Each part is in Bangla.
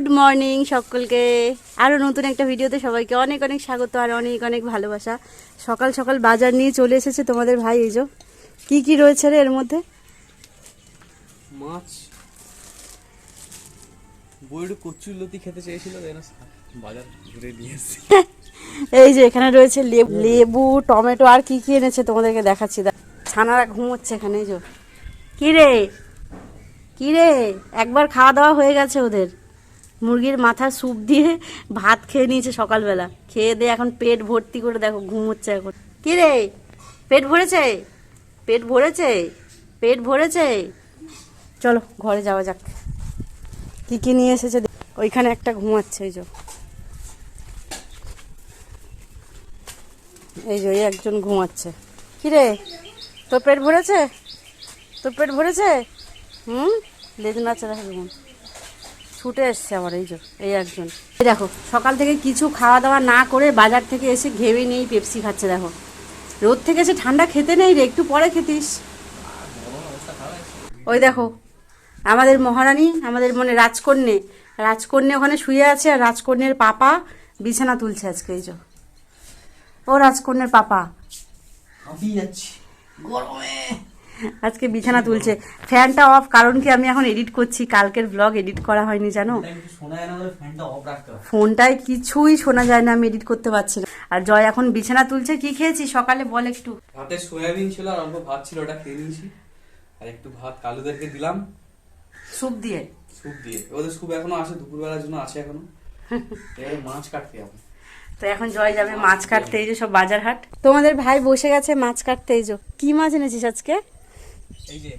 গুড মর্নিং সকলকে। আরও নতুন একটা ভিডিওতে সবাইকে অনেক অনেক স্বাগত আর অনেক অনেক ভালোবাসা। সকাল সকাল বাজার নিয়ে চলে এসেছে তোমাদের ভাই এই যে। কি কি রয়েছে রে এর মধ্যে? মাছ। বইটু কচুর লতি খেতে চেয়েছিল বাজার ঘুরে নিয়ে এই যে এখানে রয়েছে লেবু টমেটো আর কি কি এনেছে তোমাদেরকে দেখাচ্ছি। দেখ। ছানারা ঘুমোচ্ছে এখানে এই যে। কি রে? কি রে? একবার খাওয়া দাওয়া হয়ে গেছে ওদের। মুরগির মাথা স্যুপ দিয়ে ভাত খেয়ে নিয়েছে সকালবেলা। খেয়ে দিয়ে এখন পেট ভর্তি করে দেখো ঘুমোচ্ছে এখন। কি রে? পেট ভরেছে? পেট ভরেছে? পেট ভরেছে? চলো, ঘরে যাওয়া যাক। কি কি নিয়ে এসেছে। ওইখানে একটা ঘুমাচ্ছে, এই যে। এই যে একজন ঘুমাচ্ছে। কি রে? তোর পেট ভরেছে? তোর পেট ভরেছে? হুম? লেজ নাচে দেখো ঘুম। ছুটে এসছে আবার, এই যে, এই একজন। এই দেখো, সকাল থেকে কিছু খাওয়া দাওয়া না করে বাজার থেকে এসে ঘেবে নেই পেপসি খাচ্ছে, দেখো। রোদ থেকে এসে ঠান্ডা খেতে নেই রে, একটু পরে খেতিস। ওই দেখো, আমাদের মহারানী, আমাদের মানে রাজকন্যে রাজকন্যে ওখানে শুয়ে আছে আর রাজকন্যের পাপা বিছানা তুলছে আজকে, এই যে। ও রাজকন্যের পাপা। যাচ্ছি। গরমে। আজকে বিছানা তুলছে। ফ্যানটা অফ কারণ কি আমি এখন এডিট করছি। কালকের ব্লগ এডিট করা হয়নি জানো? ফোনটায় কিছুই শোনা যায় না আমি এডিট করতে পারছি না। আর জয় এখন বিছানা তুলছে কি খেয়েছি সকালে বল একটু। ভাতে সয়াবিন ছিল আর অল্প ভাত ছিল ওটা খেয়ে নিয়েছি। আর একটু ভাত কালুদেরকে দিলাম। স্যুপ দিয়ে? স্যুপ দিয়ে। ওদের স্যুপ এখনও আছে দুপুরবেলার জন্য আছে এখনও। এবারে মাছ কাটতে হবে। তো এখন জয় যাবে মাছ কাটতে এই যে সব বাজার হাট তোমাদের ভাই বসে গেছে মাছ কাটতে এই যে। কি মাছ এনেছিস আজকে? এই যে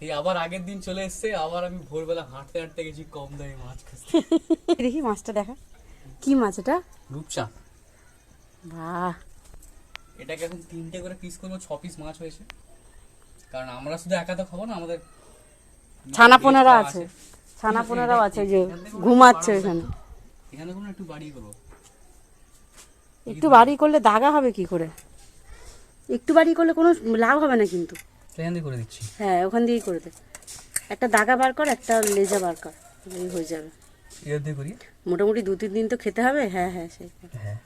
সেই আবার আগের দিন চলে এসছে আবার আমি ভোরবেলা হাঁটতে হাঁটতে গেছি কম দামে মাছ খাচ্ছি। দেখি মাছটা দেখা। কি মাছ এটা? রূপচা। বাহ। এটাকে এখন তিনটে করে পিস করব ছ পিস মাছ হয়েছে। কারণ আমরা শুধু একা তো খাব না আমাদের ছানাপোনারা guest আছে। ছানাপোনারাও আছে যে ঘুমাচ্ছে ওখানে এখানে। কোনো একটু বাড়িয়ে করব। একটু বাড়ি করলে দাগা হবে কি করে? একটু বাড়ি করলে কোনো লাভ হবে না কিন্তু। সেখান দিয়ে করে দিচ্ছি। হ্যাঁ ওখান দিয়েই করে দে। একটা দাগা বার কর একটা লেজা বার কর এই হয়ে যাবে। এর দিয়ে করি? মোটামুটি দু তিন দিন তো খেতে হবে? হ্যাঁ হ্যাঁ সেই হ্যাঁ।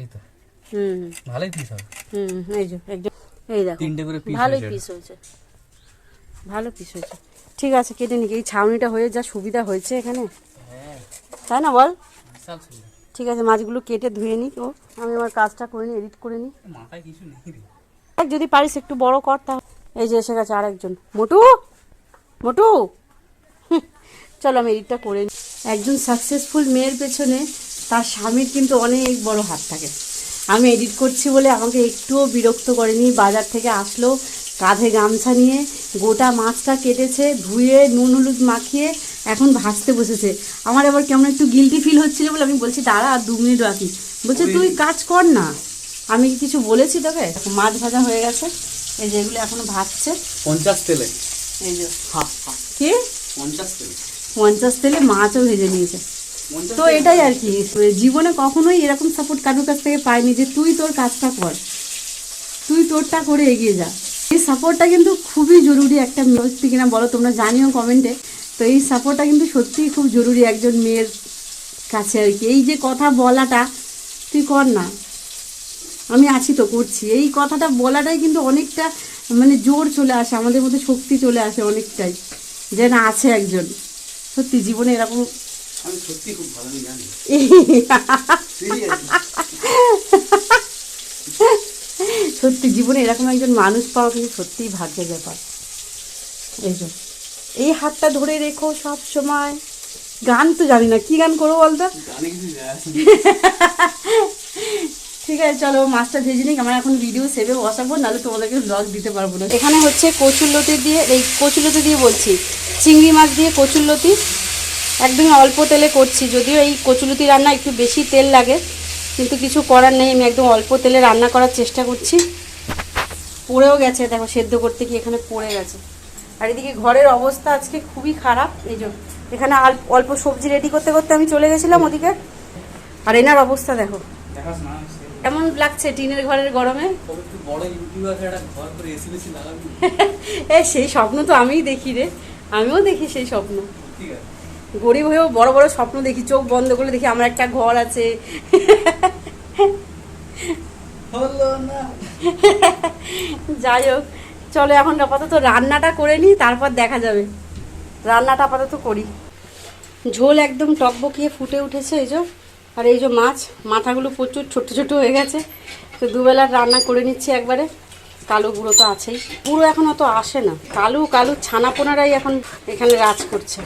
এই তো। হুম ভালোই পিস হবে। হুম এই যে একজন এই দেখো। তিনটে করে পিস ভালোই পিস হয়েছে। ভালো পিস হয়েছে। ঠিক আছে কেটে নিক। এই ছাউনিটা হয়ে যা সুবিধা হয়েছে এখানে। হ্যাঁ। তাই না বল? ঠিক আছে মাছগুলো কেটে ধুয়ে নিক। ও আমি আমার কাজটা করে নিই এডিট করে নিই। মাথায় কিছু নেই যদি পারিস একটু বড় কর তা এই যে এসে গেছে আরেকজন। মোটু? মোটু? চলো আমি এডিটটা করে নিই একজন সাকসেসফুল মেয়ের পেছনে তার স্বামীর কিন্তু অনেক বড় হাত থাকে। আমি এডিট করছি বলে আমাকে একটুও বিরক্ত করেনি। বাজার থেকে আসলো কাঁধে গামছা নিয়ে গোটা মাছটা কেটেছে ধুয়ে নুন হলুদ মাখিয়ে এখন ভাজতে বসেছে। আমার আবার কেমন একটু গিলটি ফিল হচ্ছিল বলে আমি বলছি দাঁড়া আর দু মিনিট বাকি। বলছে তুই কাজ কর না। আমি কি কিছু বলেছি তোকে? মাছ ভাজা হয়ে গেছে। এই যে এগুলো এখনও ভাজছে। পঞ্চাশ তেলে। এই যে হা হা কি? পঞ্চাশ তেলে। পঞ্চাশ তেলে মাছও ভেজে নিয়েছে। তো এটাই আর কি জীবনে কখনোই এরকম সাপোর্ট কারোর কাছ থেকে পাইনি যে তুই তোর কাজটা কর। তুই তোরটা করে এগিয়ে যা। এই সাপোর্টটা কিন্তু খুবই জরুরি একটা মেয়ে সত্যি কিনা বলো তোমরা জানিও কমেন্টে তো এই সাপোর্টটা কিন্তু সত্যিই খুব জরুরি একজন মেয়ের কাছে আর কি। এই যে কথা বলাটা তুই কর না। আমি আছি তো করছি। এই কথাটা বলাটাই কিন্তু অনেকটা মানে জোর চলে আসে আমাদের মধ্যে শক্তি চলে আসে অনেকটাই যে না আছে একজন। সত্যি জীবনে এরকম আমি সত্যি খুব ভালো জানি। সত্যি জীবনে এরকম একজন মানুষ পাওয়া কিন্তু সত্যিই ভাগ্যের ব্যাপার। এই যে এই হাতটা ধরে রেখো সব সময়। গান তো জানি না কি গান করব বলতো? ঠিক আছে চলো মাছটা ভেজে নিই। আমার এখন ভিডিও সেভে বসাবো নাহলে তোমাদেরকে ব্লগ দিতে পারব না। এখানে হচ্ছে কচুরলতি দিয়ে এই কচুরলতি দিয়ে বলছি চিংড়ি মাছ দিয়ে কচুরলতি একদমই অল্প তেলে করছি যদিও এই কচুলতি রান্না একটু বেশি তেল লাগে কিন্তু কিছু করার নেই আমি একদম অল্প তেলে রান্না করার চেষ্টা করছি। পড়েও গেছে দেখো সেদ্ধ করতে গিয়ে এখানে পড়ে গেছে। আর এদিকে ঘরের অবস্থা আজকে খুবই খারাপ এই যে এখানে অল্প সবজি রেডি করতে করতে আমি চলে গেছিলাম ওদিকে। আর এনার অবস্থা দেখো। দেখাস না। কেমন লাগছে টিনের ঘরের গরমে? এ সেই স্বপ্ন তো আমিই দেখি রে। আমিও দেখি সেই স্বপ্ন। গরিব হয়েও বড় বড় স্বপ্ন দেখি চোখ বন্ধ করে দেখি আমার একটা ঘর আছে। যাই হোক চলো এখন আপাতত রান্নাটা করে নিই তারপর দেখা যাবে। রান্নাটা আপাতত করি। ঝোল একদম টকবকিয়ে ফুটে উঠেছে এই যে। আর এই যে মাছ, মাথাগুলো প্রচুর ছোট ছোট হয়ে গেছে। তো দুবেলার রান্না করে নিচ্ছি একবারে। কালো গুঁড়ো তো আছেই। পুরো এখন অত আসে না। কালু কালু ছানাপোনারাই এখন এখানে রাজ করছে।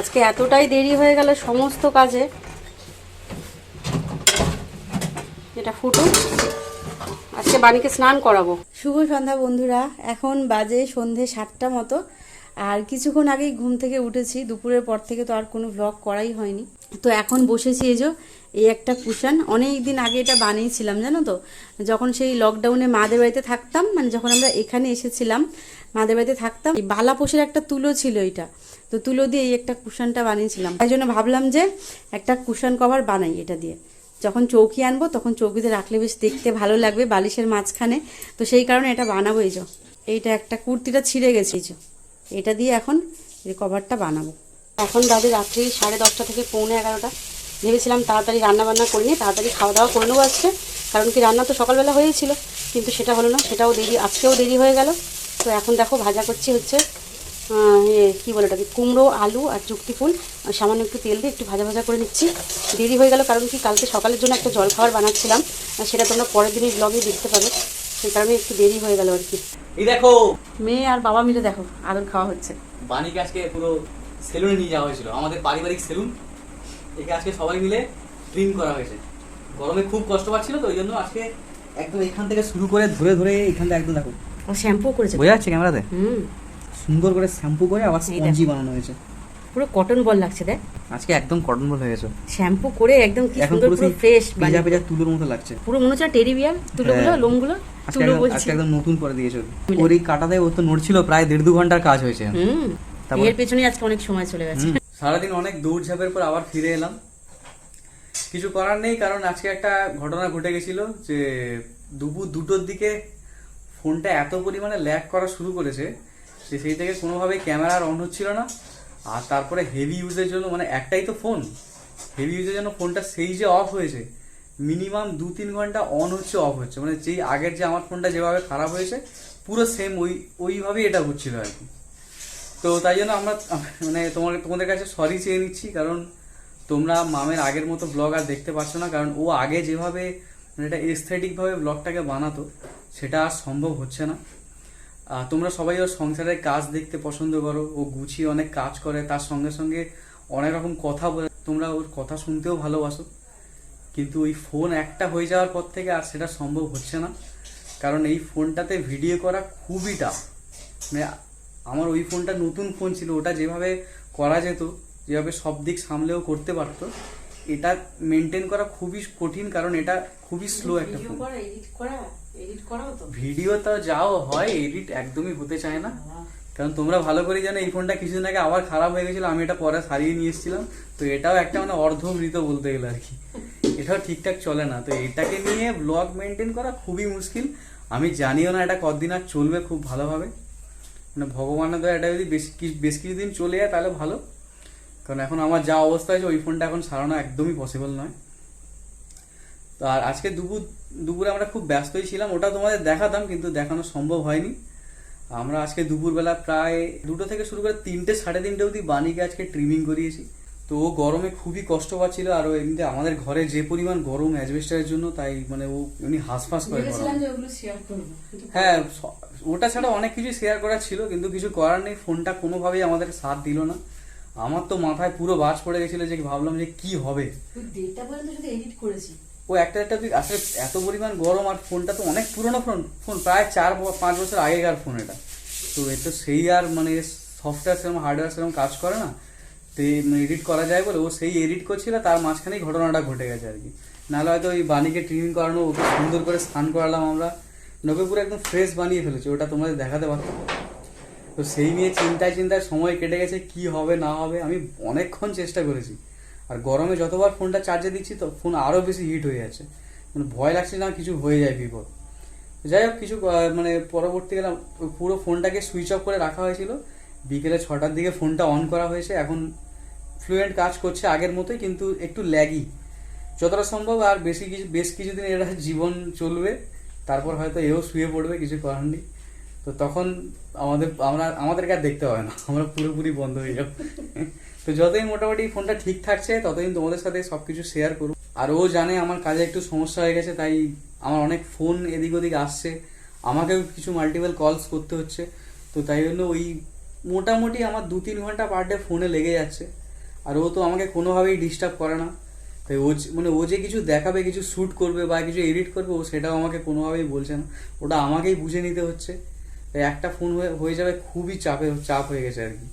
আজকে এতটাই দেরি হয়ে গেল সমস্ত কাজে। এটা ফুটুক। আজকে বাণীকে স্নান করাবো। শুভ সন্ধ্যা বন্ধুরা। এখন বাজে সন্ধে সাতটা মতো। আর কিছুক্ষণ আগেই ঘুম থেকে উঠেছি। দুপুরের পর থেকে তো আর কোনো ব্লগ করাই হয়নি। তো এখন বসেছি এই যে, এই একটা কুশন। অনেক দিন আগে এটা বানিয়েছিলাম, জানো তো? যখন সেই লকডাউনে মাদের বাড়িতে থাকতাম মানে যখন আমরা এখানে এসেছিলাম, মাদের বাড়িতে থাকতাম, এই বালাপোষের একটা তুলো ছিল এটা। তো তুলো দিয়ে এই একটা কুশনটা বানিয়েছিলাম। তাই জন্য ভাবলাম যে একটা কুশন কভার বানাই এটা দিয়ে। যখন চৌকি আনব, তখন চৌকিতে রাখলে বেশ দেখতে ভালো লাগবে বালিশের মাঝখানে। তো সেই কারণে এটা বানাবো এই এইটা একটা কুর্তিটা ছিঁড়ে গেছে, এই এটা দিয়ে এখন এই কভারটা বানাবো। এখন বাজে রাত্রি সাড়ে দশটা থেকে পৌনে এগারোটা। ভেবেছিলাম তাড়াতাড়ি রান্না বান্না করে নিয়ে তাড়াতাড়ি খাওয়া দাওয়া করে নেব আজকে। কারণ কি রান্না তো সকালবেলা হয়েছিল কিন্তু সেটা হলো না সেটাও দেরি আজকেও দেরি হয়ে গেল। তো এখন দেখো ভাজা করছি হচ্ছে ইয়ে কী বলে ওটাকে কুমড়ো আলু আর চুক্তি ফুল। আর সামান্য একটু তেল দিয়ে একটু ভাজা ভাজা করে নিচ্ছি। দেরি হয়ে গেল কারণ কি কালকে সকালের জন্য একটা জল খাবার বানাচ্ছিলাম আর সেটা তোমরা পরের দিনই ব্লগে দেখতে পাবে। সেই কারণে একটু দেরি হয়ে গেল আর কি। এই দেখো। মেয়ে আর বাবা মিলে দেখো আদর খাওয়া হচ্ছে। আজকে পুরো সেলুনে নিয়ে যাওয়া হয়েছিল আমাদের পারিবারিক সেলুন। একে আজকে সবাই মিলে ট্রিম করা হয়েছে। গরমে খুব কষ্ট পাচ্ছিল তো ওই জন্য আজকে একদম এখান থেকে শুরু করে ধরে ধরে এখানটা একদম দেখো। ও শ্যাম্পু করেছে। বোঝা যাচ্ছে ক্যামেরাতে হুম। সুন্দর করে শ্যাম্পু করে আবার স্পঞ্জি বানানো হয়েছে। পুরো কটন বল লাগছে দেখ। আজকে একদম কটন বল হয়ে গেছে। শ্যাম্পু করে একদম কি সুন্দর পুরো ফ্রেশ পেজা পেজা তুলোর মতো লাগছে। পুরো মনে হচ্ছে টেডি বিয়ার তুলোগুলো হ্যাঁ। লোমগুলো আজকে তুলো বলছি। আজকে একদম নতুন করে দিয়েছে। ওর এই কাটাতে ও তো নড়ছিল প্রায় দেড় দু ঘণ্টার কাজ হয়েছে। হুম। পেছনে আজকে অনেক সময় চলে গেছে। সারাদিন অনেক দৌড়ঝাঁপের পর আবার ফিরে এলাম। কিছু করার নেই কারণ আজকে একটা ঘটনা ঘটে গেছিল যে দুপুর দুটোর দিকে ফোনটা এত পরিমাণে ল্যাগ করা শুরু করেছে যে সেই থেকে কোনোভাবেই ক্যামেরা অন হচ্ছিল না। আর তারপরে হেভি ইউজের জন্য মানে একটাই তো ফোন হেভি ইউজের জন্য ফোনটা সেই যে অফ হয়েছে মিনিমাম দু তিন ঘণ্টা অন হচ্ছে অফ হচ্ছে। মানে যেই আগের যে আমার ফোনটা যেভাবে খারাপ হয়েছে পুরো সেম ওই ওইভাবেই এটা হচ্ছিল আর কি। তো তাই জন্য আমরা মানে তোমার, তোমাদের কাছে সরি চেয়ে নিচ্ছি, কারণ তোমরা মামের আগের মতো ব্লগ আর দেখতে পাচ্ছ না, কারণ ও আগে যেভাবে মানে এটা এস্থেটিকভাবে ব্লগটাকে বানাতো, সেটা আর সম্ভব হচ্ছে না। তোমরা সবাই ওর সংসারের কাজ দেখতে পছন্দ করো, ও গুছিয়ে অনেক কাজ করে, তার সঙ্গে সঙ্গে অনেক রকম কথা বলে, তোমরা ওর কথা শুনতেও ভালোবাসো। কিন্তু ওই ফোন একটা হয়ে যাওয়ার পর থেকে আর সেটা সম্ভব হচ্ছে না, কারণ এই ফোনটাতে ভিডিও করা খুবই টাফ মানে আমার ওই ফোনটা নতুন ফোন ছিল ওটা যেভাবে করা যেত যেভাবে সব দিক সামলেও করতে পারতো এটা মেনটেন করা খুবই কঠিন কারণ এটা খুবই স্লো একটা ভিডিও ফোন ভিডিও তো। যাও হয় এডিট একদমই হতে চায় না। কারণ তোমরা ভালো করে জানো এই ফোনটা কিছুদিন আগে আবার খারাপ হয়ে গেছিল আমি এটা পরে সারিয়ে নিয়ে এসেছিলাম। তো এটাও একটা মানে অর্ধমৃত বলতে গেলে আর কি। এটাও ঠিকঠাক চলে না। তো এটাকে নিয়ে ব্লগ মেনটেন করা খুবই মুশকিল। আমি জানিও না এটা কতদিন আর চলবে খুব ভালোভাবে। মানে ভগবানের দয়া এটা যদি বেশ কিছু বেশ কিছুদিন চলে যায়, তাহলে ভালো। কারণ এখন আমার যা অবস্থা আছে ওই ফোনটা এখন সারানো একদমই পসিবল নয়। তো আর আজকে দুপুর দুপুরে আমরা খুব ব্যস্তই ছিলাম, ওটা তোমাদের দেখাতাম, কিন্তু দেখানো সম্ভব হয়নি। আমরা আজকে দুপুরবেলা প্রায় দুটো থেকে শুরু করে তিনটে, সাড়ে তিনটে অবধি বাণীকে আজকে ট্রিমিং করিয়েছি। তো ও গরমে খুবই কষ্ট পাচ্ছিল আর ও এমনিতে আমাদের ঘরে যে পরিমাণ গরম অ্যাজবেস্টারের জন্য তাই মানে ও এমনি হাঁসফাঁস করে হ্যাঁ ওটা ছাড়া অনেক কিছু শেয়ার করার ছিল কিন্তু কিছু করার নেই ফোনটা কোনোভাবেই আমাদের সাথ দিল না। আমার তো মাথায় পুরো বাজ পড়ে গেছিল যে ভাবলাম যে কি হবে। ডেটটা পর্যন্ত শুধু এডিট করেছি। ও একটা একটা আসলে এত পরিমাণ গরম আর ফোনটা তো অনেক পুরনো ফোন ফোন প্রায় চার পাঁচ বছর আগেকার ফোন এটা। তো এ তো সেই আর মানে সফটওয়্যার সেরকম হার্ডওয়্যার সেরকম কাজ করে না। এডিট করা যায় বলে ও সেই এডিট করছিল, তার মাঝখানেই ঘটনাটা ঘটে গেছে আর কি। নাহলে হয়তো ওই বাণীকে ট্রিমিং করানো, ওকে সুন্দর করে স্নান করালাম আমরা। ওকে পুরো একদম ফ্রেশ বানিয়ে ফেলেছি, ওটা তোমাদের দেখাতে পারতাম তো সেই নিয়ে চিন্তায় চিন্তায় সময় কেটে গেছে, কি হবে, না হবে, আমি অনেকক্ষণ চেষ্টা করেছি। আর গরমে যতবার ফোনটা চার্জে দিচ্ছি, তো ফোন আরও বেশি হিট হয়ে যাচ্ছে। মানে ভয় লাগছে না কিছু হয়ে যায় বিপদ যাই হোক, কিছু মানে পরবর্তীকালে পুরো ফোনটাকে সুইচ অফ করে রাখা হয়েছিল। বিকেলে ছটার দিকে ফোনটা অন করা হয়েছে, এখন ফ্লুয়েন্ট কাজ করছে আগের মতোই, কিন্তু একটু ল্যাগি যতটা সম্ভব আর বেশি কিছু, বেশ কিছুদিন এরা জীবন চলবে, তারপর হয়তো এও শুয়ে পড়বে, কিছু করার নেই। তো তখন আমাদের, আমরা, আমাদেরকে আর দেখতে হয় না, আমরা পুরোপুরি বন্ধ হয়ে যাব। তো যতদিন মোটামুটি ফোনটা ঠিক থাকছে ততদিন তোমাদের সাথে সব কিছু শেয়ার করব। আর ও জানে আমার কাজে একটু সমস্যা হয়ে গেছে, তাই আমার অনেক ফোন এদিক ওদিক আসছে। আমাকেও কিছু মাল্টিপল কলস করতে হচ্ছে। তো তাই জন্য ওই মোটামুটি আমার দু তিন ঘণ্টা পার ডে ফোনে লেগে যাচ্ছে। আর ও তো আমাকে কোনোভাবেই ডিস্টার্ব করে না। তাই ও মানে ও যে কিছু দেখাবে কিছু শ্যুট করবে বা কিছু এডিট করবে ও সেটাও আমাকে কোনোভাবেই বলছে না। ওটা আমাকেই বুঝে নিতে হচ্ছে। তাই একটা ফোন হয়ে হয়ে যাবে খুবই চাপে চাপ হয়ে গেছে আর কি।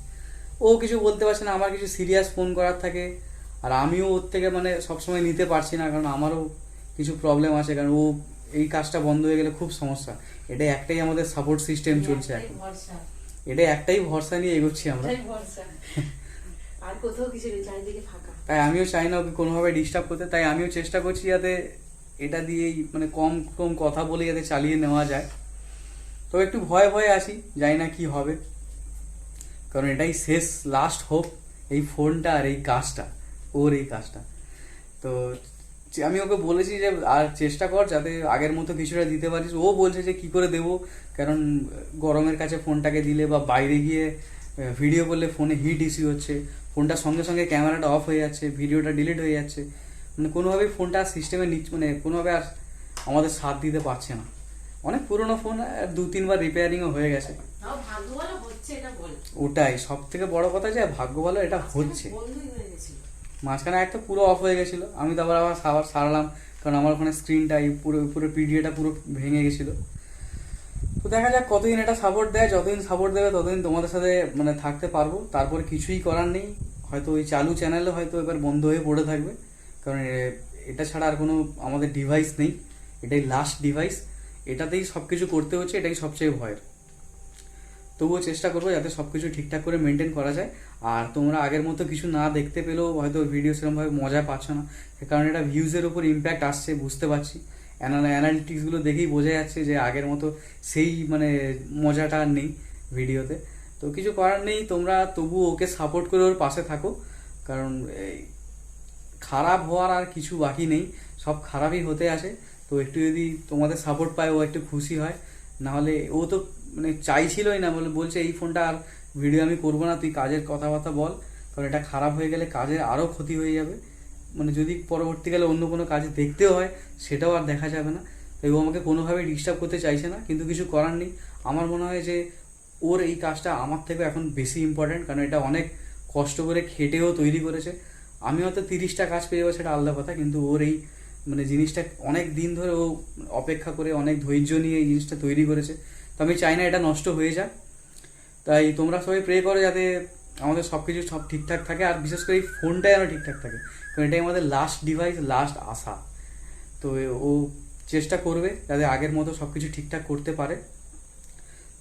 ও কিছু বলতে পারছে না আমার কিছু সিরিয়াস ফোন করার থাকে। আর আমিও ওর থেকে মানে সবসময় নিতে পারছি না কারণ আমারও কিছু প্রবলেম আছে। কারণ ও এই কাজটা বন্ধ হয়ে গেলে খুব সমস্যা। এটাই একটাই আমাদের সাপোর্ট সিস্টেম চলছে এখন। এটাই একটাই ভরসা নিয়ে এগোচ্ছি আমরা। ভরসা। আর কোথাও কিছু নেই, চারিদিকে ফাঁকা। তাই আমিও চাই না ওকে কোনোভাবে ডিস্টার্ব করতে, তাই আমিও চেষ্টা করছি যাতে এটা দিয়েই মানে কম কম কথা বলে যাতে চালিয়ে নেওয়া যায়। তো একটু ভয়ে ভয়ে আছি, জানি না কি হবে। কারণ এটাই শেষ লাস্ট হোপ এই ফোনটা আর এই কাজটা, ওর এই কাজটা। তো আমি ওকে বলেছি যে, আর চেষ্টা কর যাতে আগের মতো কিছুটা দিতে পারিস। ও বলছে যে, কি করে দেবো? কারণ গরমের কাছে ফোনটাকে দিলে বা বাইরে গিয়ে ভিডিও করলে ফোনে হিট ইস্যু হচ্ছে। ফোনটা সঙ্গে সঙ্গে ক্যামেরাটা অফ হয়ে যাচ্ছে ভিডিওটা ডিলিট হয়ে যাচ্ছে। মানে কোনোভাবেই ফোনটা সিস্টেমে মানে কোনোভাবে আর আমাদের সাথ দিতে পারছে না। অনেক পুরনো ফোন দু তিনবার রিপেয়ারিংও হয়ে গেছে। ওটাই সব থেকে বড় কথা যে ভাগ্য ভালো এটা হচ্ছে। মাঝখানে একটা পুরো অফ হয়ে গেছিল আমি তারপর আবার সাবার সারালাম কারণ আমার ওখানে স্ক্রিনটা পুরো পুরো পিডিএটা পুরো ভেঙে গেছিল। তো দেখা যাক কতদিন এটা সাপোর্ট দেয়, যতদিন সাপোর্ট দেবে ততদিন তোমাদের সাথে মানে থাকতে পারব। তারপর কিছুই করার নেই। হয়তো ওই চালু চ্যানেলে হয়তো এবার বন্ধ হয়ে পড়ে থাকবে। কারণ এটা ছাড়া আর কোনো আমাদের ডিভাইস নেই। এটাই লাস্ট ডিভাইস এটাতেই সব কিছু করতে হচ্ছে, এটাই সবচেয়ে ভয়ের। তবুও চেষ্টা করব যাতে সব কিছু ঠিকঠাক করে মেনটেন করা যায়। আর তোমরা আগের মতো কিছু না দেখতে পেলেও হয়তো ভিডিও সেরকমভাবে মজা পাচ্ছ না। কারণে এটা ভিউজের উপর ইম্প্যাক্ট আসছে, বুঝতে পারছি। অ্যানালিটিক্সগুলো দেখেই বোঝা যাচ্ছে যে আগের মতো সেই মানে মজাটা আর নেই ভিডিওতে। তো কিছু করার নেই, তোমরা তবু ওকে সাপোর্ট করে ওর পাশে থাকো। কারণ খারাপ হওয়ার আর কিছু বাকি নেই, সব খারাপই হতে আসে। তো একটু যদি তোমাদের সাপোর্ট পায়, ও একটু খুশি হয়। নাহলে ও তো মানে চাইছিলই না, বলে বলছে, এই ফোনটা আর ভিডিও আমি করব না, তুই কাজের কথাবার্তা বল। কারণ এটা খারাপ হয়ে গেলে কাজের আরও ক্ষতি হয়ে যাবে। মানে যদি পরবর্তীকালে অন্য কোনো কাজ দেখতে হয়, সেটাও আর দেখা যাবে না। তাই ও আমাকে কোনোভাবেই ডিস্টার্ব করতে চাইছে না, কিন্তু কিছু করার নেই। আমার মনে হয় যে, ওর এই কাজটা আমার থেকে এখন বেশি ইম্পর্ট্যান্ট কারণ এটা অনেক কষ্ট করে খেটেও তৈরি করেছে। আমি হয়তো তিরিশটা কাজ পেয়ে যাব, সেটা আলাদা কথা, কিন্তু ওর এই মানে জিনিসটা অনেক দিন ধরে ও অপেক্ষা করে, অনেক ধৈর্য নিয়ে এই জিনিসটা তৈরি করেছে। তো আমি চাই না এটা নষ্ট হয়ে যাক। তাই তোমরা সবাই প্রে করো যাতে আমাদের সব কিছু সব ঠিকঠাক থাকে, আর বিশেষ করে এই ফোনটাই যেন ঠিকঠাক থাকে। কারণ এটাই আমাদের লাস্ট ডিভাইস লাস্ট আশা। তো ও চেষ্টা করবে যাতে আগের মতো সব কিছু ঠিকঠাক করতে পারে।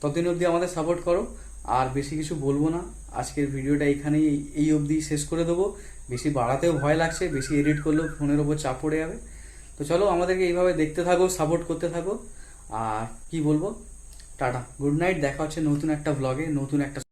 ততদিন অবধি আমাদের সাপোর্ট করো। আর বেশি কিছু বলব না। আজকের ভিডিওটা এখানেই এই- অবধি শেষ করে দেবো। বেশি বাড়াতেও ভয় লাগছে, বেশি এডিট করলেও ফোনের ওপর চাপ পড়ে যাবে। তো চলো আমাদেরকে এইভাবে দেখতে থাকো সাপোর্ট করতে থাকো। আর কি বলব? টাটা। গুড নাইট দেখা হচ্ছে নতুন একটা ব্লগে নতুন একটা